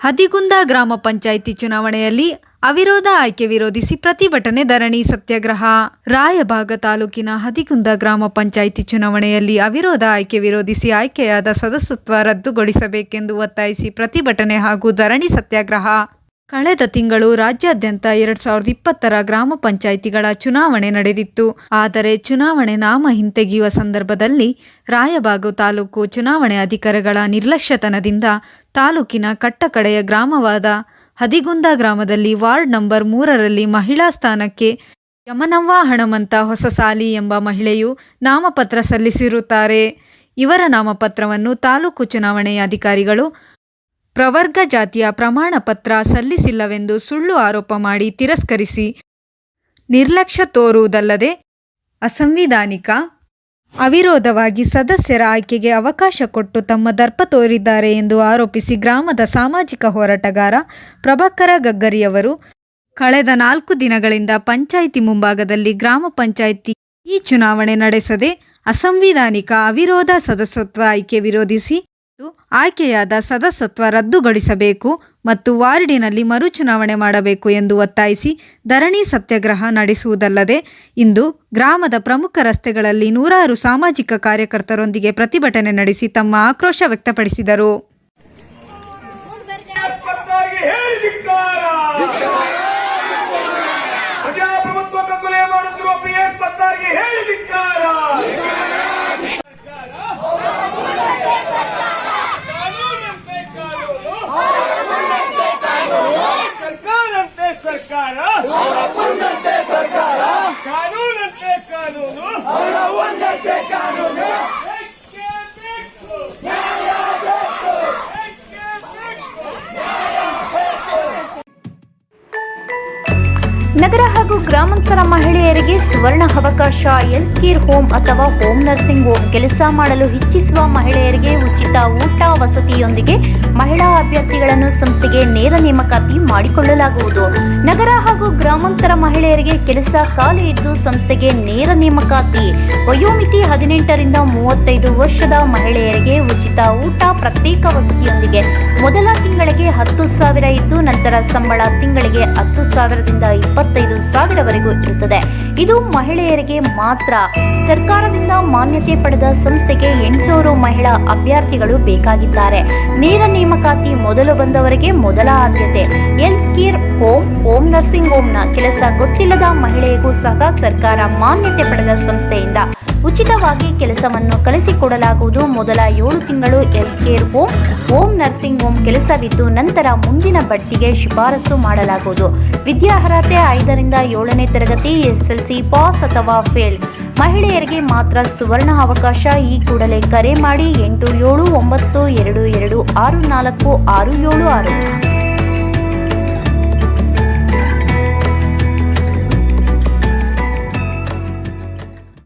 ಹದಿಗುಂದ ಗ್ರಾಮ ಪಂಚಾಯಿತಿ ಚುನಾವಣೆಯಲ್ಲಿ ಅವಿರೋಧ ಆಯ್ಕೆ ವಿರೋಧಿಸಿ ಪ್ರತಿಭಟನೆ ಧರಣಿ ಸತ್ಯಾಗ್ರಹ. ರಾಯಭಾಗ ತಾಲೂಕಿನ ಹದಿಗುಂದ ಗ್ರಾಮ ಪಂಚಾಯಿತಿ ಚುನಾವಣೆಯಲ್ಲಿ ಅವಿರೋಧ ಆಯ್ಕೆ ವಿರೋಧಿಸಿ ಆಯ್ಕೆಯಾದ ಸದಸ್ಯತ್ವ ರದ್ದುಗೊಳಿಸಬೇಕೆಂದು ಒತ್ತಾಯಿಸಿ ಪ್ರತಿಭಟನೆ ಹಾಗೂ ಧರಣಿ ಸತ್ಯಾಗ್ರಹ. ಕಳೆದ ತಿಂಗಳು ರಾಜ್ಯಾದ್ಯಂತ ಎರಡ್ ಸಾವಿರದ ಇಪ್ಪತ್ತರ ಗ್ರಾಮ ಪಂಚಾಯಿತಿಗಳ ಚುನಾವಣೆ ನಡೆದಿತ್ತು. ಆದರೆ ಚುನಾವಣೆ ನಾಮ ಹಿಂತೆಗೆಯುವ ಸಂದರ್ಭದಲ್ಲಿ ರಾಯಬಾಗ ತಾಲೂಕು ಚುನಾವಣೆ ಅಧಿಕಾರಿಗಳ ನಿರ್ಲಕ್ಷ್ಯತನದಿಂದ ತಾಲೂಕಿನ ಕಟ್ಟಕಡೆಯ ಗ್ರಾಮವಾದ ಹದಿಗುಂದ ಗ್ರಾಮದಲ್ಲಿ ವಾರ್ಡ್ ನಂಬರ್ ಮೂರರಲ್ಲಿ ಮಹಿಳಾ ಸ್ಥಾನಕ್ಕೆ ಯಮನವ್ವ ಹಣಮಂತ ಹೊಸಸಾಲಿ ಎಂಬ ಮಹಿಳೆಯು ನಾಮಪತ್ರ ಸಲ್ಲಿಸಿರುತ್ತಾರೆ. ಇವರ ನಾಮಪತ್ರವನ್ನು ತಾಲೂಕು ಚುನಾವಣೆಯ ಅಧಿಕಾರಿಗಳು ಪ್ರವರ್ಗ ಜಾತಿಯ ಪ್ರಮಾಣ ಪತ್ರ ಸಲ್ಲಿಸಿಲ್ಲವೆಂದು ಸುಳ್ಳು ಆರೋಪ ಮಾಡಿ ತಿರಸ್ಕರಿಸಿ ನಿರ್ಲಕ್ಷ್ಯ ತೋರುವುದಲ್ಲದೆ ಅಸಂವಿಧಾನಿಕ ಅವಿರೋಧವಾಗಿ ಸದಸ್ಯರ ಆಯ್ಕೆಗೆ ಅವಕಾಶ ಕೊಟ್ಟು ತಮ್ಮ ದರ್ಪ ತೋರಿದ್ದಾರೆ ಎಂದು ಆರೋಪಿಸಿ ಗ್ರಾಮದ ಸಾಮಾಜಿಕ ಹೋರಾಟಗಾರ ಪ್ರಭಾಕರ ಗಗ್ಗರಿಯವರು ಕಳೆದ ನಾಲ್ಕು ದಿನಗಳಿಂದ ಪಂಚಾಯಿತಿ ಮುಂಭಾಗದಲ್ಲಿ ಗ್ರಾಮ ಪಂಚಾಯಿತಿ ಈ ಚುನಾವಣೆ ನಡೆಸದೆ ಅಸಂವಿಧಾನಿಕ ಅವಿರೋಧ ಸದಸ್ಯತ್ವ ಆಯ್ಕೆ ವಿರೋಧಿಸಿ ಆಯ್ಕೆಯಾದ ಸದಸ್ಯತ್ವ ರದ್ದುಗೊಳಿಸಬೇಕು ಮತ್ತು ವಾರ್ಡಿನಲ್ಲಿ ಮರುಚುನಾವಣೆ ಮಾಡಬೇಕು ಎಂದು ಒತ್ತಾಯಿಸಿ ಧರಣಿ ಸತ್ಯಾಗ್ರಹ ನಡೆಸುವುದಲ್ಲದೆ ಇಂದು ಗ್ರಾಮದ ಪ್ರಮುಖ ರಸ್ತೆಗಳಲ್ಲಿ ನೂರಾರು ಸಾಮಾಜಿಕ ಕಾರ್ಯಕರ್ತರೊಂದಿಗೆ ಪ್ರತಿಭಟನೆ ನಡೆಸಿ ತಮ್ಮ ಆಕ್ರೋಶ ವ್ಯಕ್ತಪಡಿಸಿದರು. ನಗರ ಹಾಗೂ ಗ್ರಾಮಾಂತರ ಮಹಿಳೆಯರಿಗೆ ಸುವರ್ಣ ಅವಕಾಶ ಹೆಲ್ತ್ ಕೇರ್ ಹೋಮ್ ಅಥವಾ ಹೋಮ್ ನರ್ಸಿಂಗ್ ಹೋಮ್ ಕೆಲಸ ಮಾಡಲು ಇಚ್ಛಿಸುವ ಮಹಿಳೆಯರಿಗೆ ಉಚಿತ ಊಟ ವಸತಿಯೊಂದಿಗೆ ಮಹಿಳಾ ಅಭ್ಯರ್ಥಿಗಳನ್ನು ಸಂಸ್ಥೆಗೆ ನೇರ ನೇಮಕಾತಿ ಮಾಡಿಕೊಳ್ಳಲಾಗುವುದು. ನಗರ ಹಾಗೂ ಗ್ರಾಮಾಂತರ ಮಹಿಳೆಯರಿಗೆ ಕೆಲಸ ಖಾಲಿ ಇದ್ದು ಸಂಸ್ಥೆಗೆ ನೇರ ನೇಮಕಾತಿ. ವಯೋಮಿತಿ ಹದಿನೆಂಟರಿಂದ ಮೂವತ್ತೈದು ವರ್ಷದ ಮಹಿಳೆಯರಿಗೆ ಉಚಿತ ಊಟ ಪ್ರತ್ಯೇಕ ವಸತಿಯೊಂದಿಗೆ. ಮೊದಲ ತಿಂಗಳಿಗೆ ಹತ್ತು ಸಾವಿರ ಇದ್ದು ನಂತರ ಸಂಬಳ ತಿಂಗಳಿಗೆ ಹತ್ತು ಸಾವಿರದಿಂದ ಇಪ್ಪತ್ತೈದು ಸಾವಿರವರೆಗೂ ಇರುತ್ತದೆ. ಇದು ಮಹಿಳೆಯರಿಗೆ ಮಾತ್ರ. ಸರ್ಕಾರದಿಂದ ಮಾನ್ಯತೆ ಪಡೆದ ಸಂಸ್ಥೆಗೆ ಎಂಟುನೂರು ಮಹಿಳಾ ಅಭ್ಯರ್ಥಿಗಳು ಬೇಕಾಗಿದ್ದಾರೆ. ನೇರ ನೇಮಕಾತಿ ಮೊದಲು ಬಂದವರಿಗೆ ಮೊದಲ ಆದ್ಯತೆ. ಹೆಲ್ತ್ ಕೇರ್ ನರ್ಸಿಂಗ್ ಹೋಮ್ನ ಕೆಲಸ ಗೊತ್ತಿಲ್ಲದ ಮಹಿಳೆಗೂ ಸಹ ಸರ್ಕಾರ ಮಾನ್ಯತೆ ಪಡೆದ ಸಂಸ್ಥೆಯಿಂದ ಉಚಿತವಾಗಿ ಕೆಲಸವನ್ನು ಕಲಿಸಿಕೊಡಲಾಗುವುದು. ಮೊದಲ ಏಳು ತಿಂಗಳು health care home home nursing home ಕೆಲಸವಿದ್ದು ನಂತರ ಮುಂದಿನ ಬಡ್ತಿಗೆ ಶಿಫಾರಸು ಮಾಡಲಾಗುವುದು. ವಿದ್ಯಾರ್ಹತೆ ಐದರಿಂದ ಏಳನೇ ತರಗತಿ ಎಸ್ಎಲ್ಸಿ ಪಾಸ್ ಅಥವಾ ಫೇಲ್ ಮಹಿಳೆಯರಿಗೆ ಮಾತ್ರ ಸುವರ್ಣ ಅವಕಾಶ, ಈ ಕೂಡಲೇ ಕರೆ ಮಾಡಿ ಎಂಟು ಏಳು ಒಂಬತ್ತು ಎರಡು ಎರಡು ಆರು ನಾಲ್ಕು ಆರು ಏಳು ಆರು.